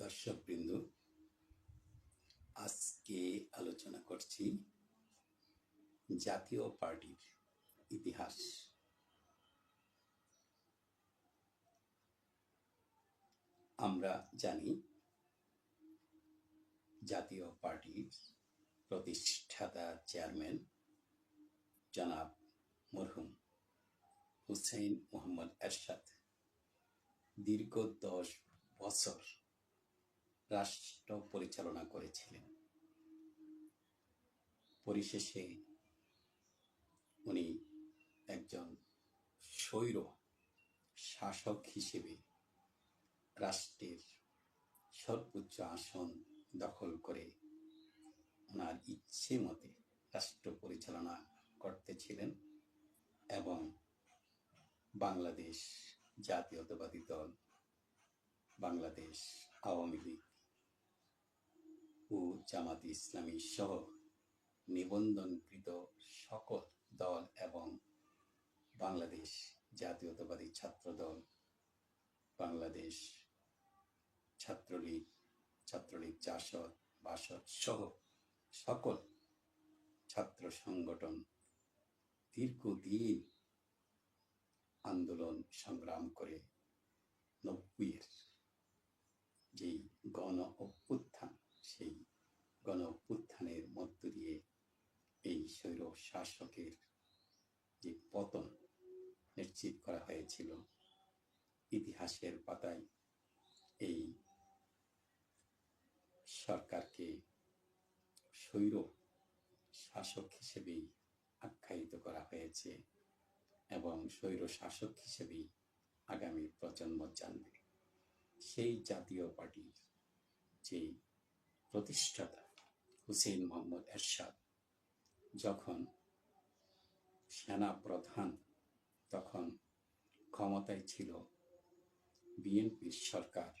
দর্শকবৃন্দ আজকে আলোচনা করছি জাতীয় পার্টির ইতিহাস। আমরা জানি জাতীয় পার্টির প্রতিষ্ঠাতা চেয়ারম্যান জনাব মরহুম হুসেইন মোহাম্মদ এরশাদ দীর্ঘ দশ বছর রাষ্ট্র পরিচালনা করেছিলেন। পরিশেষে উনি একজন স্বৈর শাসক হিসেবে রাষ্ট্রের সর্বোচ্চ আসন দখল করে ওনার ইচ্ছে মতে রাষ্ট্র পরিচালনা করতেছিলেন এবং বাংলাদেশ জাতীয়তাবাদী দল, বাংলাদেশ আওয়ামী লীগ ও জামাত ইসলামী সহ নিবন্ধনকৃত সকল দল এবং বাংলাদেশ জাতীয়তাবাদী ছাত্র দল বাংলাদেশ ছাত্রলীগ ছাত্রলীগ জাসদ, বাসদ সহ সকল ছাত্র সংগঠন দীর্ঘদিন আন্দোলন সংগ্রাম করে নব্বইয়ের যেই গণ অভ্যুত্থান সেই গণ অভ্যুত্থানের মধ্য দিয়ে এই স্বৈর শাসকের যে পতন নিশ্চিত করা হয়েছিল ইতিহাসের পাতায় এই সরকারকে স্বৈর শাসক হিসেবেই আখ্যায়িত করা হয়েছে এবং স্বৈর শাসক হিসেবেই আগামী প্রজন্ম জানবে। সেই জাতীয় পার্টির যে প্রতিষ্ঠাতা হুসেইন মোহাম্মদ এরশাদ যখন সেনা প্রধান তখন ক্ষমতায় ছিল বিএনপির সরকার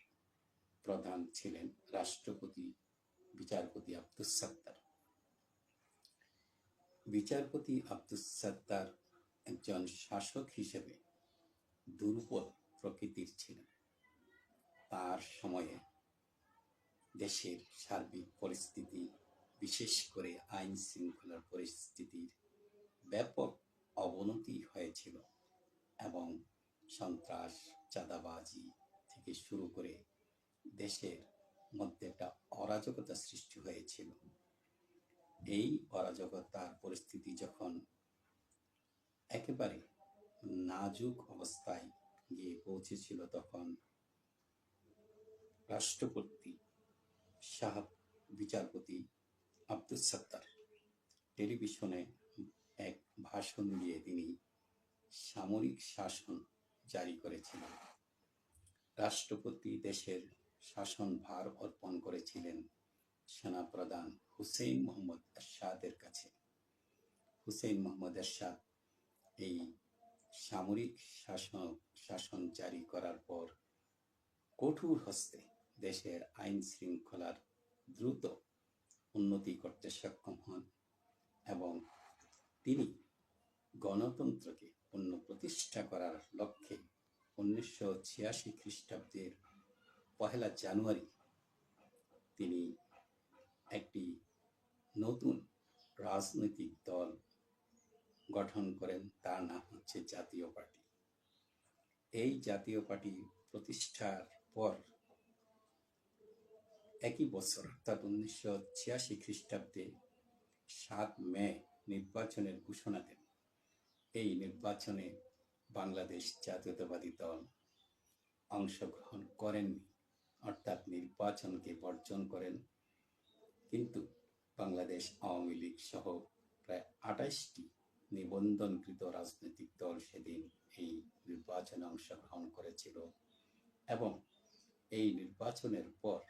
প্রধান ছিলেন রাষ্ট্রপতি বিচারপতি আব্দুস সাত্তার। বিচারপতি আব্দুস সাত্তার একজন শাসক হিসেবে দুর্বল প্রকৃতির ছিলেন। তার সময়ে দেশের সার্বিক পরিস্থিতি বিশেষ করে আইন শৃঙ্খলার পরিস্থিতির ব্যাপক অবনতি হয়েছিল এবং সন্ত্রাস, চাঁদাবাজি থেকে শুরু করে দেশের মধ্যে একটা অরাজকতা সৃষ্টি হয়েছিল। এই অরাজকতার পরিস্থিতি যখন একেবারে নাজুক অবস্থায় গিয়ে পৌঁছেছিল, তখন রাষ্ট্রপতি শাহ বিচারপতি আব্দুল সত্তার। টেলিভিশনে এক ভাষণ দিয়ে তিনি সামরিক শাসন জারি করেছিলেন। রাষ্ট্রপতি দেশের শাসন ভার অর্পণ করেছিলেন সেনাপ্রধান হুসেইন মোহাম্মদ এরশাদের কাছে। হুসেইন মোহাম্মদ এরশাদ এই সামরিক শাসন শাসন জারি করার পর কঠোর হস্তে দেশের আইন শৃঙ্খলার দ্রুত উন্নতি করতে সক্ষম হন এবং তিনি গণতন্ত্রকে পুনঃপ্রতিষ্ঠা করার লক্ষ্যে উনিশশো ছিয়াশি খ্রিস্টাব্দের পহেলা জানুয়ারি তিনি একটি নতুন রাজনৈতিক দল গঠন করেন। তার নাম হচ্ছে জাতীয় পার্টি। এই জাতীয় পার্টি প্রতিষ্ঠার পর একই বছর অর্থাৎ উনিশশো ছিয়াশি খ্রিস্টাব্দে সাত মে নির্বাচনের ঘোষণা দেন। এই নির্বাচনে বাংলাদেশ জাতীয়তাবাদী দল অংশগ্রহণ করেননি, অর্থাৎ নির্বাচনকে বর্জন করেন। কিন্তু বাংলাদেশ আওয়ামী লীগ সহ প্রায় আঠাইশটি নিবন্ধনকৃত রাজনৈতিক দল সেদিন এই নির্বাচনে অংশগ্রহণ করেছিল এবং এই নির্বাচনের পর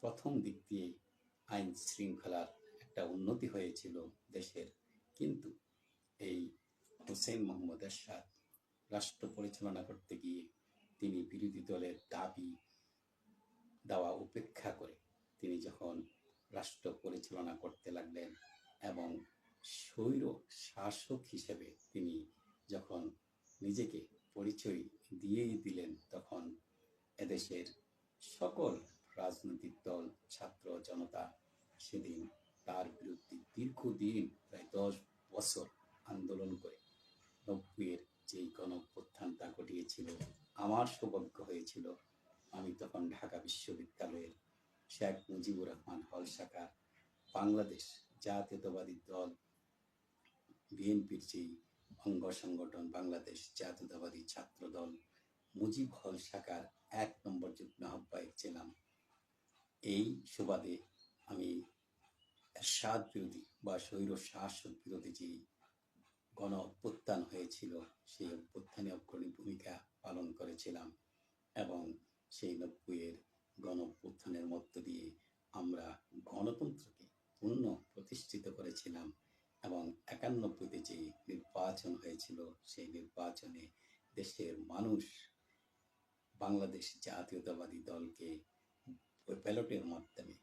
প্রথম দিক দিয়ে আইন শৃঙ্খলার একটা উন্নতি হয়েছিল দেশের। কিন্তু এই হোসেন মোহাম্মদ এরশাদ রাষ্ট্র পরিচালনা করতে গিয়ে তিনি বিরোধী দলের দাবি দেওয়া উপেক্ষা করে তিনি যখন রাষ্ট্র পরিচালনা করতে লাগলেন এবং স্বৈর শাসক হিসেবে তিনি যখন নিজেকে পরিচয় দিয়েই দিলেন, তখন এদেশের সকল রাজনৈতিক দল, ছাত্র, জনতা সেদিন তার বিরুদ্ধে দীর্ঘদিন, প্রায় দশ বছর আন্দোলন করে নব্বইয়ের যেই গণঅভ্যুত্থানটা ঘটিয়েছিল, আমার সৌভাগ্য হয়েছিল, আমি তখন ঢাকা বিশ্ববিদ্যালয়ের শেখ মুজিবুর রহমান হল শাখা বাংলাদেশ জাতীয়তাবাদী দল, বিএনপির যেই অঙ্গ সংগঠন, বাংলাদেশ জাতীয়তাবাদী ছাত্র দল মুজিব হল শাখার এক নম্বর এই সুবাদে আমি এরশাদ বিরোধী বা স্বৈর শাসক বিরোধী যে গণ অভ্যুত্থান হয়েছিল, সেই অভ্যুত্থানে অগ্রণী ভূমিকা পালন করেছিলাম এবং সেই নব্বইয়ের গণ অভ্যুত্থানের মধ্য দিয়ে আমরা গণতন্ত্রকে পূর্ণ প্রতিষ্ঠিত করেছিলাম এবং একানব্বইতে যে নির্বাচন হয়েছিল, সেই নির্বাচনে দেশের মানুষ বাংলাদেশ জাতীয়তাবাদী দলকে ওই ব্যালটের মাধ্যমে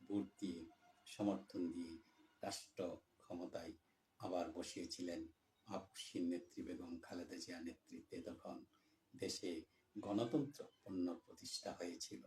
ভোট দিয়ে, সমর্থন দিয়ে রাষ্ট্র ক্ষমতায় আবার বসিয়েছিলেন আপসীর নেত্রী বেগম খালেদা জিয়া নেতৃত্বে তখন দেশে গণতন্ত্র পুনঃ প্রতিষ্ঠা হয়েছিল।